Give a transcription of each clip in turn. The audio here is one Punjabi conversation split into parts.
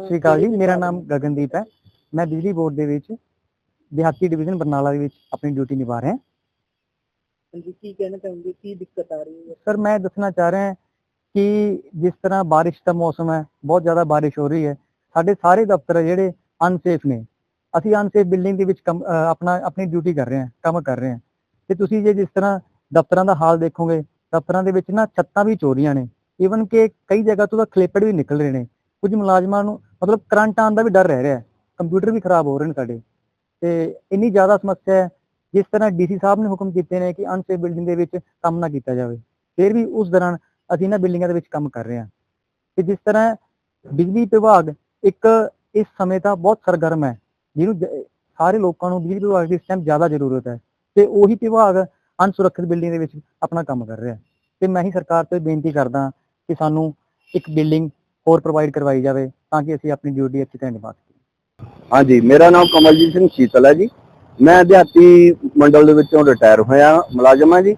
ਸਤਿ ਸ਼੍ਰੀ ਅਕਾਲ ਜੀ ਮੇਰਾ ਨਾਮ ਗਗਨਦੀਪ ਹੈ। ਮੈਂ ਬਿਜਲੀ ਬੋਰਡ ਦੇ ਵਿੱਚ ਦਿਹਾਤੀ ਡਿਵੀਜ਼ਨ ਬਰਨਾਲਾ ਦੇ ਵਿੱਚ ਆਪਣੀ ਡਿਊਟੀ ਨਿਭਾ ਰਿਹਾ। ਹਾਂਜੀ ਕੀ ਕਹਿਣਾ ਚਾਹੁੰਦੇ ਕੀ ਦਿੱਕਤ ਆ ਰਹੀ ਹੈ? ਸਰ ਮੈਂ ਦੱਸਣਾ ਚਾਹ ਰਿਹਾ ਕਿ ਜਿਸ ਤਰ੍ਹਾਂ ਬਾਰਿਸ਼ ਦਾ ਮੌਸਮ ਹੈ ਬਹੁਤ ਜ਼ਿਆਦਾ ਬਾਰਿਸ਼ ਹੋ ਰਹੀ ਹੈ ਸਾਡੇ ਸਾਰੇ ਦਫ਼ਤਰ ਜਿਹੜੇ ਅਨਸੇਫ ਨੇ। ਅਸੀਂ ਅਨਸੇਫ ਬਿਲਡਿੰਗ ਦੇ ਵਿੱਚ ਆਪਣਾ ਆਪਣੀ ਡਿਊਟੀ ਕਰ ਰਹੇ ਹਾਂ ਕੰਮ ਕਰ ਰਹੇ ਹਾਂ। ਤੇ ਤੁਸੀਂ ਜੇ ਜਿਸ ਤਰ੍ਹਾਂ ਦਫ਼ਤਰਾਂ ਦਾ ਹਾਲ ਦੇਖੋਗੇ ਦਫ਼ਤਰਾਂ ਦੇ ਵਿੱਚ ਨਾ ਛੱਤਾਂ ਵੀ ਚੋਰੀਆਂ ਨੇ। ਈਵਨ ਕਿ ਕਈ ਜਗ੍ਹਾ ਤੋਂ ਤਾਂ ਖਲੇਪੜ ਵੀ ਨਿਕਲ ਰਹੇ ਨੇ। ਕੁਝ ਮੁਲਾਜ਼ਮਾਂ ਨੂੰ ਮਤਲਬ ਕਰੰਟ ਆਉਣ ਦਾ ਵੀ ਡਰ ਰਹਿ ਰਿਹਾ ਹੈ। ਕੰਪਿਊਟਰ ਵੀ ਖਰਾਬ ਹੋ ਰਹੇ ਨੇ ਸਾਡੇ। ਤੇ ਇੰਨੀ ਜ਼ਿਆਦਾ ਸਮੱਸਿਆ ਹੈ, ਜਿਸ ਤਰ੍ਹਾਂ ਡੀਸੀ ਸਾਹਿਬ ਨੇ ਹੁਕਮ ਕੀਤੇ ਨੇ ਕਿ ਅਨਸੇਫ ਬਿਲਡਿੰਗ ਦੇ ਵਿੱਚ ਕੰਮ ਨਾ ਕੀਤਾ ਜਾਵੇ, ਫਿਰ ਵੀ ਉਸ ਦੌਰਾਨ ਅਸੀਂ ਇਹਨਾਂ ਬਿਲਡਿੰਗਾਂ ਦੇ ਵਿੱਚ ਕੰਮ ਕਰ ਰਹੇ ਹਾਂ। ਤੇ ਜਿਸ ਤਰ੍ਹਾਂ ਬਿਜਲੀ ਵਿਭਾਗ ਇੱਕ ਇਸ ਸਮੇਂ ਤਾਂ ਬਹੁਤ ਸਰਗਰਮ ਹੈ, ਜਿਹਨੂੰ ਜ- ਸਾਰੇ ਲੋਕਾਂ ਨੂੰ ਬਿਜਲੀ ਵਿਭਾਗ ਦੀ ਇਸ ਟਾਈਮ ਜ਼ਿਆਦਾ ਜ਼ਰੂਰਤ ਹੈ ਤੇ ਉਹੀ ਵਿਭਾਗ ਅਨਸੁਰੱਖਿਅਤ ਬਿਲਡਿੰਗ ਦੇ ਵਿੱਚ ਆਪਣਾ ਕੰਮ ਕਰ ਰਿਹਾ ਹੈ। ਤੇ ਮੈਂ ਹੀ ਸਰਕਾਰ ਤੋਂ ਇਹ ਬੇਨਤੀ ਕਰਦਾ ਕਿ ਸਾਨੂੰ ਇੱਕ ਬਿਲਡਿੰਗ ਹੋਰ ਪ੍ਰੋਵਾਈਡ ਕਰਵਾਈ ਜਾਵੇ ਤਾਂ ਕਿ ਅਸੀਂ ਆਪਣੀ ਡਿਊਟੀ ਅੱਛੀ ਤਰ੍ਹਾਂ ਨਿਭਾ ਸਕੀਏ। ਹਾਂਜੀ, ਮੇਰਾ ਨਾਮ ਕਮਲਜੀਤ ਸਿੰਘ ਸ਼ੀਤਲ ਹੈ ਜੀ। ਮੈਂ ਦਿਹਾਤੀ ਮੰਡਲ ਦੇ ਵਿੱਚੋਂ ਰਿਟਾਇਰ ਹੋਇਆ, ਮੁਲਾਜ਼ਮ ਹਾਂ ਜੀ।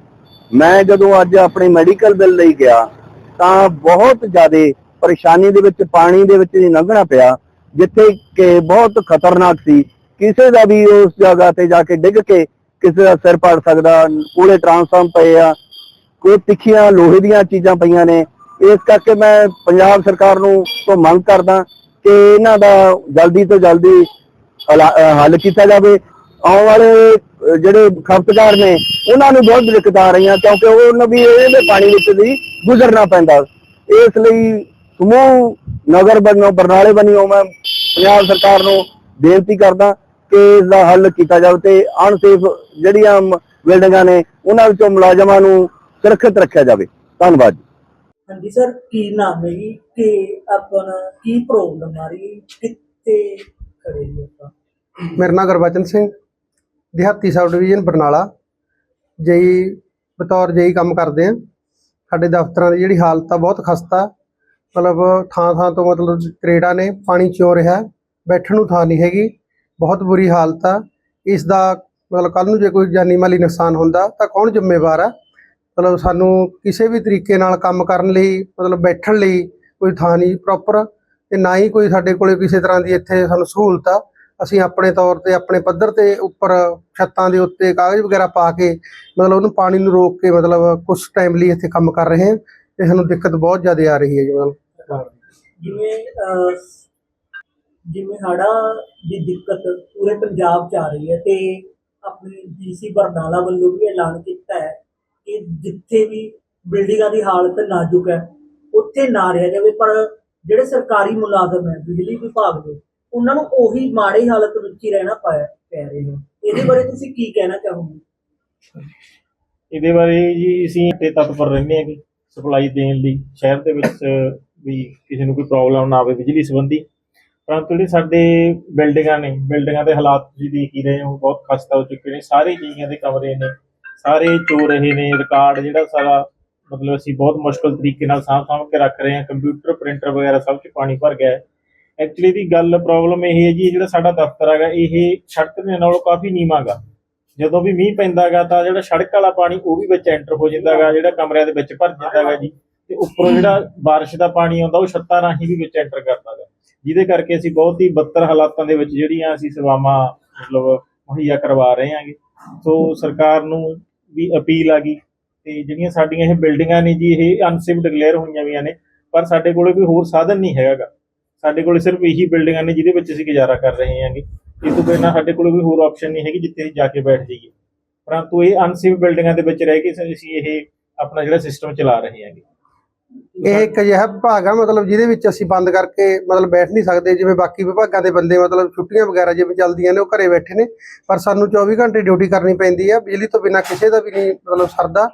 ਮੈਂ ਜਦੋਂ ਅੱਜ ਆਪਣੇ ਮੈਡੀਕਲ ਬਿੱਲ ਲਈ ਗਿਆ, ਤਾਂ ਬਹੁਤ ਜ਼ਿਆਦਾ ਪਰੇਸ਼ਾਨੀ ਦੇ ਵਿੱਚ, ਪਾਣੀ ਦੇ ਵਿੱਚ ਲੰਘਣਾ ਪਿਆ, ਜਿੱਥੇ ਕਿ ਬਹੁਤ ਖਤਰਨਾਕ ਸੀ। ਕਿਸੇ ਦਾ ਵੀ ਉਸ ਜਗ੍ਹਾ ਤੇ ਜਾ ਕੇ ਡਿੱਗ ਕੇ ਕਿਸੇ ਦਾ ਸਿਰ ਪੜ ਸਕਦਾ ਕੋਲੇ ਟ੍ਰਾਂਸਫਾਰਮ ਪਏ ਆ, ਕੋਈ ਤਿੱਖੀਆਂ ਲੋਹੇ ਦੀਆਂ ਚੀਜ਼ਾਂ ਪਈਆਂ ਨੇ ਇਸ ਕਰਕੇ ਮੈਂ ਪੰਜਾਬ ਸਰਕਾਰ ਨੂੰ ਤੋਂ ਮੰਗ ਕਰਦਾ ਕਿ ਇਹਨਾਂ ਦਾ ਜਲਦੀ ਤੋਂ ਜਲਦੀ ਹਲਾ- ਹੱਲ ਕੀਤਾ ਜਾਵੇ। ਆਉਣ ਵਾਲੇ ਜਿਹੜੇ ਖਪਤਕਾਰ ਨੇ, ਉਹਨਾਂ ਨੂੰ ਬਹੁਤ ਦਿੱਕਤ ਆ ਰਹੀਆਂ, ਕਿਉਂਕਿ ਉਹਨਾਂ ਵੀ ਇਹਦੇ ਪਾਣੀ ਵਿੱਚ ਵੀ ਗੁਜ਼ਰਨਾ ਪੈਂਦਾ। ਇਸ ਲਈ ਸਮੂਹ ਨਗਰ ਬਣੋ, ਬਰਨਾਲੇ ਬਣਿਓ, ਮੈਂ ਪੰਜਾਬ ਸਰਕਾਰ ਨੂੰ ਬੇਨਤੀ ਕਰਦਾ ਕਿ ਇਸ ਦਾ ਹੱਲ ਕੀਤਾ ਜਾਵੇ ਤੇ ਅਨਸੇਫ ਜਿਹੜੀਆਂ ਬਿਲਡਿੰਗਾਂ ਨੇ, ਉਹਨਾਂ ਵਿੱਚੋਂ ਮੁਲਾਜ਼ਮਾਂ ਨੂੰ ਸੁਰੱਖਿਅਤ ਰੱਖਿਆ ਜਾਵੇ। ਧੰਨਵਾਦ ਜੀ। ਹਾਂਜੀ ਸਰ, ਕੀ ਨਾਮ ਹੈ ਜੀ? ਤੇ ਆਪਣਾ ਕੀ ਪ੍ਰੋਬਲਮ ਆ ਰਹੀ? ਕਿੱਥੇ ਖੜੇ ਜੀ ਆਪਾਂ? ਮੇਰਾ ਨਾਮ ਗੁਰਬਚਨ ਸਿੰਘ, ਦਿਹਾਤੀ ਸਬ ਡਿਵੀਜ਼ਨ, ਬਰਨਾਲਾ। ਜਈ ਬਤੌਰ ਜਈ ਕੰਮ ਕਰਦੇ ਆ। ਸਾਡੇ ਦਫ਼ਤਰਾਂ ਦੀ ਜਿਹੜੀ ਹਾਲਤ ਆ ਬਹੁਤ ਖਸਤਾ। ਮਤਲਬ ਥਾਂ ਥਾਂ ਤੋਂ ਮਤਲਬ ਤਰੇੜਾ ਨੇ ਪਾਣੀ ਚੋ ਰਿਹਾ। ਬੈਠਣ ਨੂੰ ਥਾਂ ਨਹੀਂ ਹੈਗੀ। ਬਹੁਤ ਬੁਰੀ ਹਾਲਤ ਆ। ਇਸ ਦਾ ਮਤਲਬ ਕੱਲ ਨੂੰ ਜੇ ਕੋਈ ਜਾਨੀ ਮਾਲੀ ਨੁਕਸਾਨ ਹੁੰਦਾ ਤਾਂ ਕੌਣ ਜ਼ਿੰਮੇਵਾਰ ਆ? ਮਤਲਬ ਸਾਨੂੰ ਕਿਸੇ ਵੀ ਤਰੀਕੇ ਨਾਲ ਕੰਮ ਕਰਨ ਲਈ, ਮਤਲਬ ਬੈਠਣ ਲਈ ਕੋਈ ਥਾਂ ਨਹੀਂ ਪ੍ਰੋਪਰ ਤੇ ਨਾ ਹੀ ਕੋਈ ਸਾਡੇ ਕੋਲੇ ਕਿਸੇ ਤਰ੍ਹਾਂ ਦੀ ਇੱਥੇ ਸਾਨੂੰ ਸਹੂਲਤ ਆ। ਅਸੀਂ ਆਪਣੇ ਤੌਰ ਤੇ ਆਪਣੇ ਪੱਧਰ ਤੇ ਉੱਪਰ ਛੱਤਾਂ ਦੇ ਉੱਤੇ ਕਾਗਜ਼ ਵਗੈਰਾ ਪਾ ਕੇ, ਮਤਲਬ ਉਹਨੂੰ ਪਾਣੀ ਨੂੰ ਰੋਕ ਕੇ ਮਤਲਬ ਕੁਝ ਟਾਈਮ ਲਈ ਇੱਥੇ ਕੰਮ ਕਰ ਰਹੇ ਹਾਂ ਤੇ ਸਾਨੂੰ ਦਿੱਕਤ ਬਹੁਤ ਜ਼ਿਆਦਾ ਆ ਰਹੀ ਹੈ ਜੀ ਮਤਲਬ। ਜਿਵੇਂ ਜਿਵੇਂ ਹੜਾ ਦੀ ਦਿੱਕਤ ਪੂਰੇ ਪੰਜਾਬ 'ਚ ਆ ਰਹੀ ਹੈ ਤੇ ਆਪਣੇ ਡੀਸੀ ਬਰਨਾਲਾ ਵੱਲੋਂ ਵੀ ਐਲਾਨ ਕੀਤਾ ਹੈ। ਕਿ ਜਿੱਥੇ ਵੀ ਬਿਲਡਿੰਗਾਂ ਦੀ ਹਾਲਤ ਨਾਜ਼ੁਕ ਹੈ, ਉੱਥੇ ਨਾ ਰਹਿ ਜਾਵੇ, ਪਰ ਜਿਹੜੇ ਸਰਕਾਰੀ ਮੁਲਾਜ਼ਮ ਹੈ, ਬਿਜਲੀ ਵਿਭਾਗ ਦੇ, ਉਹਨਾਂ ਨੂੰ ਉਹੀ ਮਾੜੀ ਹਾਲਤ ਵਿੱਚ ਹੀ ਰਹਿਣਾ ਪਾਇਆ ਪੈ ਰਹੇ ਨੇ ਇਹਦੇ ਬਾਰੇ ਤੁਸੀਂ ਕੀ ਕਹਿਣਾ ਚਾਹੋਗੇ? ਇਹਦੇ ਬਾਰੇ ਜੀ ਅਸੀਂ ਤੇ ਤਤਪਰ ਰਹਿੰਦੇ ਹਾਂ ਕਿ ਸਪਲਾਈ ਦੇਣ ਲਈ ਸ਼ਹਿਰ ਦੇ ਵਿੱਚ ਵੀ ਕਿਸੇ ਨੂੰ ਕੋਈ ਪ੍ਰੋਬਲਮ ਨਾ ਆਵੇ ਬਿਜਲੀ ਸੰਬੰਧੀ। ਪਰੰਤੂ ਜਿਹੜੇ ਸਾਡੇ ਬਿਲਡਿੰਗਾਂ ਨੇ, ਬਿਲਡਿੰਗਾਂ ਦੇ ਹਾਲਾਤ ਤੁਸੀਂ ਦੇਖ ਹੀ ਰਹੇ ਹੋ, ਬਹੁਤ ਖਸਤਾ ਹੋ ਚੁੱਕੇ ਨੇ, ਸਾਰੇ ਜੀਆਂ ਦੇ ਕਮਰੇ ਨੇ। ਸਾਰੇ ਚੋ ਰਹੇ ਨੇ ਰਿਕਾਰਡ ਜਿਹੜਾ ਸਾਰਾ ਮਤਲਬ ਅਸੀਂ ਬਹੁਤ ਮੁਸ਼ਕਲ ਤਰੀਕੇ ਨਾਲ ਸਾਂਭ ਸਾਂਭ ਕੇ ਰੱਖ ਰਹੇ ਹਾਂ ਕੰਪਿਊਟਰ ਪ੍ਰਿੰਟਰ ਵਗੈਰਾ ਸਭ 'ਚ ਪਾਣੀ ਭਰ ਗਿਆ ਹੈ। ਐਕਚੁਅਲੀ ਦੀ ਗੱਲ ਪ੍ਰੋਬਲਮ ਇਹ ਹੈ ਜੀ ਜਿਹੜਾ ਸਾਡਾ ਦਫ਼ਤਰ ਹੈਗਾ, ਇਹ ਸੜਕ ਦੇ ਨਾਲੋਂ ਕਾਫੀ ਨੀਵਾਂ ਜਦੋਂ ਵੀ ਮੀਂਹ ਪੈਂਦਾਗਾ ਤਾਂ ਜਿਹੜਾ ਸੜਕ ਵਾਲਾ ਪਾਣੀ ਉਹ ਵੀ ਵਿੱਚ ਐਂਟਰ ਹੋ ਜਾਂਦਾਗਾ ਜਿਹੜਾ ਕਮਰਿਆਂ ਦੇ ਵਿੱਚ ਭਰ ਜਾਂਦਾਗਾ ਜੀ। ਤੇ ਉੱਪਰੋਂ ਜਿਹੜਾ ਬਾਰਿਸ਼ ਦਾ ਪਾਣੀ ਆਉਂਦਾ, ਉਹ ਛੱਤਾਂ ਰਾਹੀਂ ਵੀ ਵਿੱਚ ਐਂਟਰ ਕਰਦਾਗਾ ਜਿਹਦੇ ਕਰਕੇ ਅਸੀਂ ਬਹੁਤ ਹੀ ਬੱਤਰ ਹਾਲਾਤਾਂ ਦੇ ਵਿੱਚ ਜਿਹੜੀਆਂ ਅਸੀਂ ਸੇਵਾਵਾਂ ਮਤਲਬ ਮੁਹੱਈਆ ਕਰਵਾ ਰਹੇ ਹਾਂਗੇ। ਸੋ ਸਰਕਾਰ ਨੂੰ ਵੀ ਅਪੀਲ ਆ ਗਈ ਤੇ ਜਿਹੜੀਆਂ ਸਾਡੀਆਂ ਇਹ ਬਿਲਡਿੰਗਾਂ ਨੇ ਜੀ, ਇਹ ਅਨਸੇਫ ਡਿਕਲੇਅਰ ਹੋਈਆਂ ਵੀਆਂ ਨੇ, ਪਰ ਸਾਡੇ ਕੋਲੇ ਕੋਈ ਹੋਰ ਸਾਧਨ ਨਹੀਂ ਹੈਗਾਗਾ। ਸਾਡੇ ਕੋਲੇ ਸਿਰਫ ਇਹੀ ਬਿਲਡਿੰਗਾਂ ਨੇ ਜਿਹਦੇ ਵਿੱਚ ਅਸੀਂ ਗੁਜ਼ਾਰਾ ਕਰ ਰਹੇ ਹਾਂਗੇ। ਇਸ ਤੋਂ ਬਿਨਾਂ ਸਾਡੇ ਕੋਲ ਕੋਈ ਹੋਰ ਆਪਸ਼ਨ ਨਹੀਂ ਹੈਗੀ ਜਿੱਥੇ ਅਸੀਂ ਜਾ ਕੇ ਬੈਠ ਜਾਈਏ। ਪਰੰਤੂ ਇਹ ਅਨਸੇਫ ਬਿਲਡਿੰਗਾਂ ਦੇ ਵਿੱਚ ਰਹਿ ਕੇ ਅਸੀਂ ਇਹ ਆਪਣਾ ਜਿਹੜਾ ਸਿਸਟਮ ਚਲਾ ਰਹੇ ਹਾਂਗੇ। ਇਹ ਇੱਕ ਅਜਿਹਾ ਵਿਭਾਗ ਆ ਮਤਲਬ ਜਿਹਦੇ ਵਿੱਚ ਅਸੀਂ ਬੰਦ ਕਰਕੇ ਮਤਲਬ ਬੈਠ ਨਹੀਂ ਸਕਦੇ ਜਿਵੇਂ ਬਾਕੀ ਵਿਭਾਗਾਂ ਦੇ ਬੰਦੇ ਮਤਲਬ ਛੁੱਟੀਆਂ ਵਗੈਰਾ ਜਿਵੇਂ ਚੱਲਦੀਆਂ ਨੇ ਉਹ ਘਰੇ ਬੈਠੇ ਨੇ। ਪਰ ਸਾਨੂੰ 24 ਘੰਟੇ ਡਿਊਟੀ ਕਰਨੀ ਪੈਂਦੀ ਆ ਬਿਜਲੀ ਤੋਂ ਬਿਨਾਂ ਕਿਸੇ ਦਾ ਵੀ ਨਹੀਂ ਮਤਲਬ ਸਰਦਾ।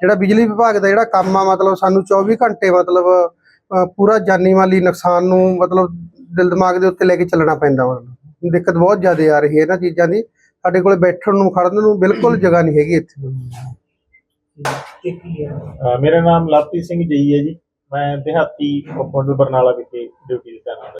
ਜਿਹੜਾ ਬਿਜਲੀ ਵਿਭਾਗ ਦਾ ਜਿਹੜਾ ਕੰਮ ਆ ਮਤਲਬ ਸਾਨੂੰ 24 ਘੰਟੇ ਮਤਲਬ ਪੂਰਾ ਜਾਨੀ ਮਾਲੀ ਨੁਕਸਾਨ ਨੂੰ ਮਤਲਬ ਦਿਲ ਦਿਮਾਗ ਦੇ ਉੱਤੇ ਲੈ ਕੇ ਚੱਲਣਾ ਪੈਂਦਾ ਮਤਲਬ ਦਿੱਕਤ ਬਹੁਤ ਜ਼ਿਆਦਾ ਆ ਰਹੀ ਹੈ ਇਹਨਾਂ ਚੀਜ਼ਾਂ ਦੀ। ਸਾਡੇ ਕੋਲੇ ਬੈਠਣ ਨੂੰ ਖੜਨ ਨੂੰ ਬਿਲਕੁਲ ਜਗ੍ਹਾ ਨਹੀਂ ਹੈਗੀ ਇੱਥੇ। ਕਿ ਕੀ ਹੈ ਅਹ ਮੇਰਾ ਨਾਮ ਲਵਪ੍ਰੀਤ ਸਿੰਘ ਜਈ ਹੈ ਜੀ। ਮੈਂ ਦਿਹਾਤੀ ਉਪਮੰਡਲ ਬਰਨਾਲਾ ਵਿਖੇ ਡਿਊਟੀ ਤੇ ਤੈਨਾਤ